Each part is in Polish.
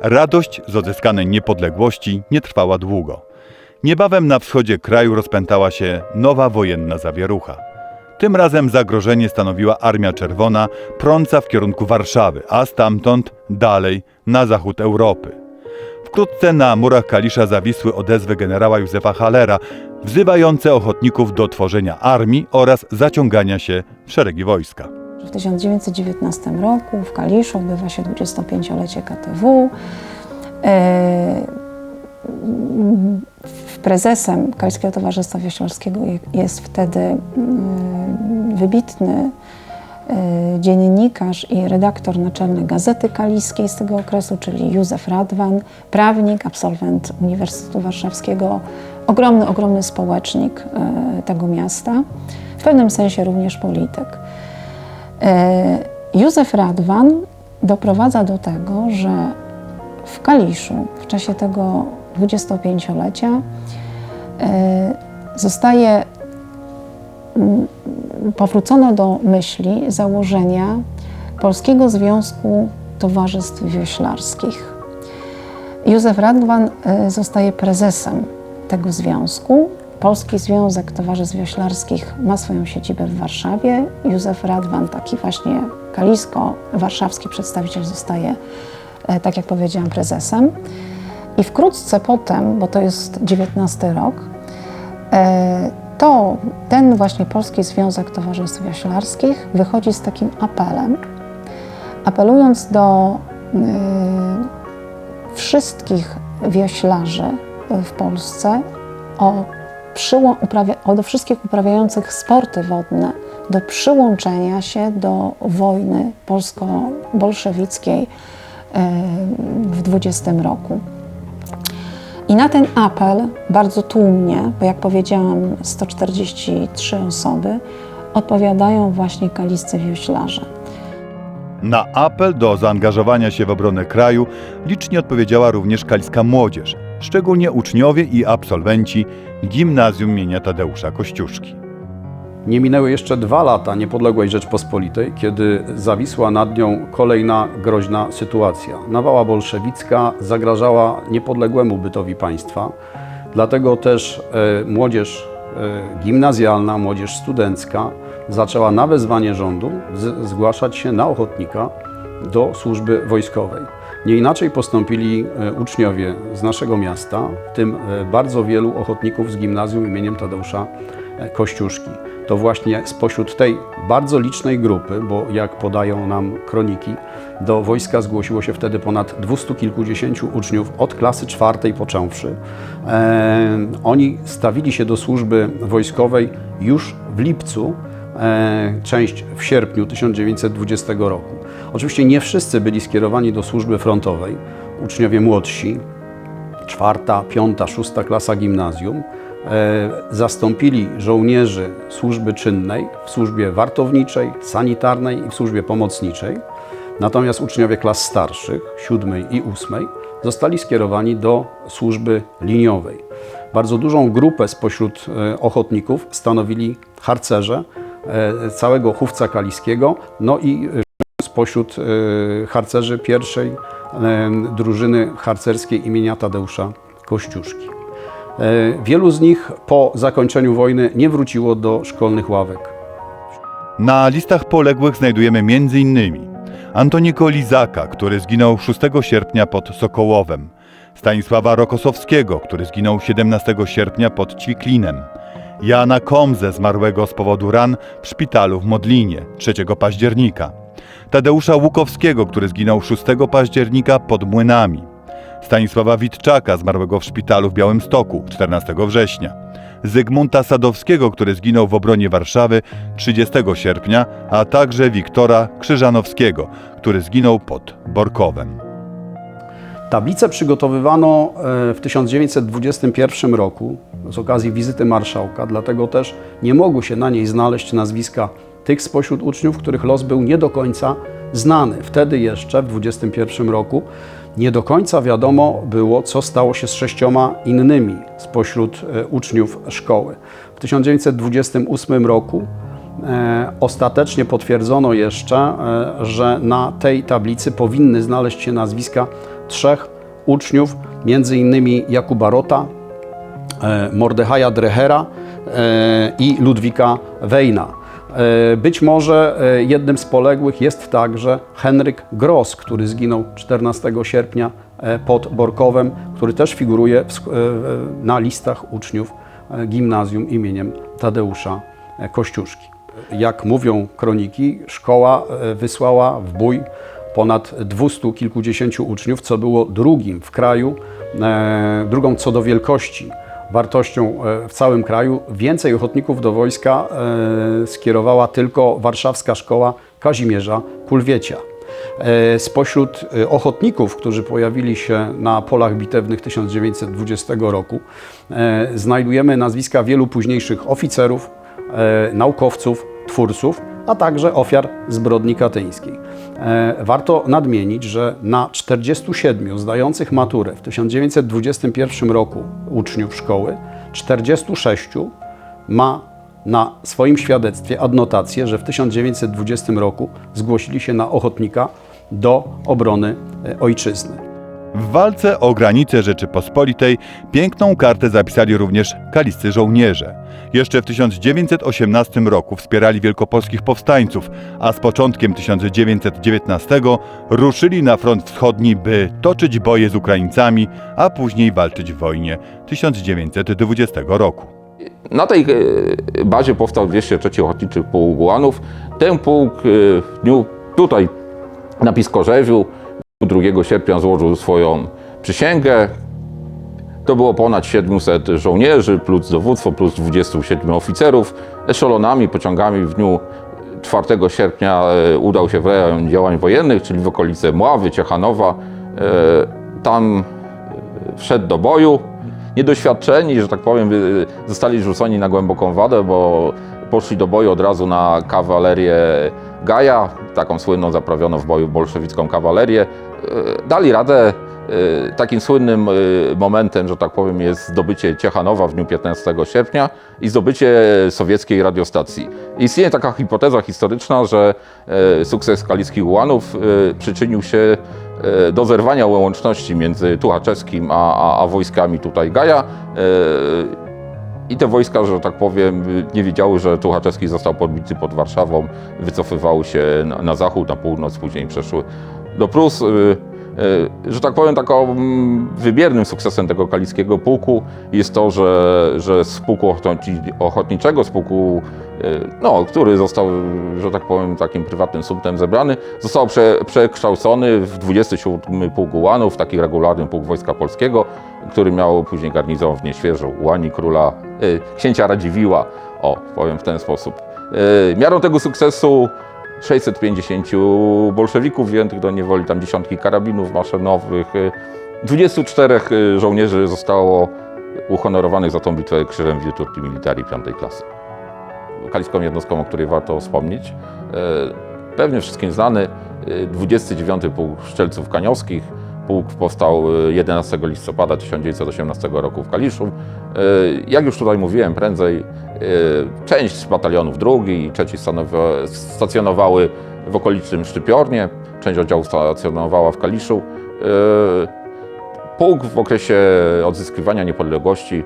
Radość z odzyskanej niepodległości nie trwała długo. Niebawem na wschodzie kraju rozpętała się nowa wojenna zawierucha. Tym razem zagrożenie stanowiła Armia Czerwona, prąca w kierunku Warszawy, a stamtąd dalej na zachód Europy. Wkrótce na murach Kalisza zawisły odezwy generała Józefa Halera, wzywające ochotników do tworzenia armii oraz zaciągania się w szeregi wojska. W 1919 roku w Kaliszu odbywa się 25-lecie KTW. E, Prezesem Kaliskiego Towarzystwa Wioślarskiego je- jest wtedy mm, wybitny e, dziennikarz i redaktor naczelny Gazety Kaliskiej z tego okresu, czyli Józef Radwan, prawnik, absolwent Uniwersytetu Warszawskiego, ogromny, ogromny społecznik e, tego miasta, w pewnym sensie również polityk. E, Józef Radwan doprowadza do tego, że w Kaliszu w czasie tego 25-lecia e, zostaje mm, powrócono do myśli założenia Polskiego Związku Towarzystw Wioślarskich. Józef Radwan e, zostaje prezesem tego związku. Polski Związek Towarzystw Wioślarskich ma swoją siedzibę w Warszawie. Józef Radwan, taki właśnie kalisko-warszawski przedstawiciel, zostaje, e, tak jak powiedziałam, prezesem. I wkrótce potem, bo to jest 19 rok, e, to ten właśnie Polski Związek Towarzystw Wioślarskich wychodzi z takim apelem, apelując do y, wszystkich wioślarzy w Polsce o przyłą, uprawia, do wszystkich uprawiających sporty wodne do przyłączenia się do wojny polsko-bolszewickiej w 20 roku. I na ten apel bardzo tłumnie, bo jak powiedziałam, 143 osoby, odpowiadają właśnie kaliscy wioślarze. Na apel do zaangażowania się w obronę kraju licznie odpowiedziała również kaliska młodzież, szczególnie uczniowie i absolwenci Gimnazjum imienia Tadeusza Kościuszki. Nie minęły jeszcze dwa lata niepodległej Rzeczpospolitej, kiedy zawisła nad nią kolejna groźna sytuacja. Nawała bolszewicka zagrażała niepodległemu bytowi państwa. Dlatego też e, młodzież e, gimnazjalna, młodzież studencka zaczęła na wezwanie rządu zgłaszać się na ochotnika do służby wojskowej. Nie inaczej postąpili e, uczniowie z naszego miasta, w tym e, bardzo wielu ochotników z gimnazjum imieniem Tadeusza e, Kościuszki. To właśnie spośród tej bardzo licznej grupy, bo jak podają nam kroniki, do wojska zgłosiło się wtedy ponad dwustu kilkudziesięciu uczniów od klasy czwartej począwszy. Oni stawili się do służby wojskowej już w lipcu, e, część w sierpniu 1920 roku. Oczywiście nie wszyscy byli skierowani do służby frontowej. Uczniowie młodsi, czwarta, piąta, szósta klasa gimnazjum, e, zastąpili żołnierzy służby czynnej w służbie wartowniczej, sanitarnej i w służbie pomocniczej. Natomiast uczniowie klas starszych, siódmej i ósmej, zostali skierowani do służby liniowej. Bardzo dużą grupę spośród e, ochotników stanowili harcerze e, całego chówca kaliskiego, no i spośród e, harcerzy pierwszej e, drużyny harcerskiej imienia Tadeusza Kościuszki. E, Wielu z nich po zakończeniu wojny nie wróciło do szkolnych ławek. Na listach poległych znajdujemy m.in. Antonika Lizaka, który zginął 6 sierpnia pod Sokołowem, Stanisława Rokosowskiego, który zginął 17 sierpnia pod Ćwiklinem, Jana Komze, zmarłego z powodu ran w szpitalu w Modlinie 3 października, Tadeusza Łukowskiego, który zginął 6 października pod Młynami, Stanisława Witczaka, zmarłego w szpitalu w Białymstoku 14 września, Zygmunta Sadowskiego, który zginął w obronie Warszawy 30 sierpnia, a także Wiktora Krzyżanowskiego, który zginął pod Borkowem. Tablice przygotowywano e, w 1921 roku z okazji wizyty marszałka, dlatego też nie mogły się na niej znaleźć nazwiska tych spośród uczniów, których los był nie do końca znany. Wtedy jeszcze, w 21 roku, nie do końca wiadomo było, co stało się z sześcioma innymi spośród e, uczniów szkoły. W 1928 roku E, Ostatecznie potwierdzono jeszcze, e, że na tej tablicy powinny znaleźć się nazwiska trzech uczniów, między innymi Jakuba Rota, Mordechaja Drechera e, i Ludwika Wejna. E, Być może e, jednym z poległych jest także Henryk Gross, który zginął 14 sierpnia e, pod Borkowem, który też figuruje na listach uczniów gimnazjum imieniem Tadeusza Kościuszki. Jak mówią kroniki, szkoła wysłała w bój ponad 200 kilkudziesięciu uczniów, co było drugim w kraju, drugą co do wielkości wartością e, w całym kraju. Więcej ochotników do wojska e, skierowała tylko warszawska szkoła Kazimierza Kulwiecia. E, Spośród ochotników, którzy pojawili się na polach bitewnych 1920 roku, znajdujemy nazwiska wielu późniejszych oficerów, naukowców, twórców, a także ofiar zbrodni katyńskiej. E, Warto nadmienić, że na 47 zdających maturę w 1921 roku uczniów szkoły, 46 ma na swoim świadectwie adnotację, że w 1920 roku zgłosili się na ochotnika do obrony e, ojczyzny. W walce o granice Rzeczypospolitej piękną kartę zapisali również kaliscy żołnierze. Jeszcze w 1918 roku wspierali wielkopolskich powstańców, a z początkiem 1919 ruszyli na front wschodni, by toczyć boje z Ukraińcami, a później walczyć w wojnie 1920 roku. Na tej e, bazie powstał 203 Ochotniczy Pułk Ułanów. Ten pułk e, w dniu tutaj na Piskorzewiu 2 sierpnia złożył swoją przysięgę. To było ponad 700 żołnierzy, plus dowództwo, plus 27 oficerów. Eszelonami, pociągami w dniu 4 sierpnia e, udał się w rejon działań wojennych, czyli w okolice Mławy, Ciechanowa. E, Tam wszedł do boju. Niedoświadczeni, że tak powiem, zostali rzuceni na głęboką wadę, bo poszli do boju od razu na kawalerię Gaja, taką słynną zaprawiono w boju bolszewicką kawalerię. Y, Dali radę. Y, Takim słynnym y, momentem, że tak powiem, jest zdobycie Ciechanowa w dniu 15 sierpnia i zdobycie sowieckiej radiostacji. Istnieje taka hipoteza historyczna, że e, sukces kaliskich ułanów e, przyczynił się e, do zerwania łączności między Tuchaczewskim a, a, a wojskami tutaj Gaja. I te wojska, że tak powiem, nie wiedziały, że Tuchaczewski został podbity pod Warszawą, wycofywały się na, na zachód, na północ, później przeszły do Prus. E, Że tak powiem, taką mm, wybiernym sukcesem tego kaliskiego pułku jest to, że, że z pułku ochotniczego, z pułku, e, no, który został, że tak powiem, takim prywatnym sumptem zebrany, został prze, przekształcony w 27 Pułk Ułanów, taki regularny pułk Wojska Polskiego, który miał później garnizon w Nieświeżu, Ułani Króla, e, księcia Radziwiła, o, powiem w ten sposób. Miarą tego sukcesu 650 bolszewików wziętych do niewoli, tam dziesiątki karabinów maszynowych. y, 24 y, żołnierzy zostało uhonorowanych za tą bitwę krzyżem Virtuti Militari piątej klasy. Kaliską jednostką, o której warto wspomnieć, y, pewnie wszystkim znany, y, 29 Pułk Szczelców Kaniowskich. Pułk powstał y, 11 listopada 1918 roku w Kaliszu. Jak już tutaj mówiłem prędzej, część z batalionów drugi i trzeci stacjonowały w okolicznym Szczypiornie, część oddziałów stacjonowała w Kaliszu. Y, Pułk w okresie odzyskiwania niepodległości y,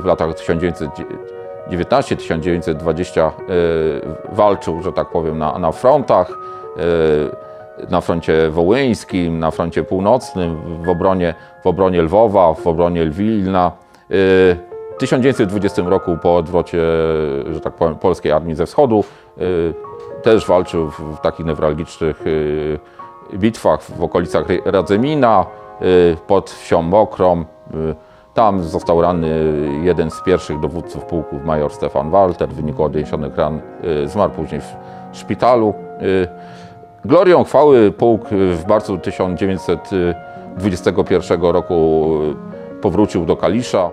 w latach 1919-1920 walczył, że tak powiem, na, na frontach. Na froncie wołyńskim, na froncie północnym, w obronie, w obronie Lwowa, w obronie Wilna. W 1920 roku po odwrocie, że tak powiem, polskiej armii ze wschodu y, też walczył w, takich newralgicznych y, bitwach w okolicach Radzemina, y, pod wsią Mokrą. Tam został ranny jeden z pierwszych dowódców pułków, major Stefan Walter. W wyniku odniesionych ran zmarł później w szpitalu. Glorią chwały pułk w marcu 1921 roku powrócił do Kalisza.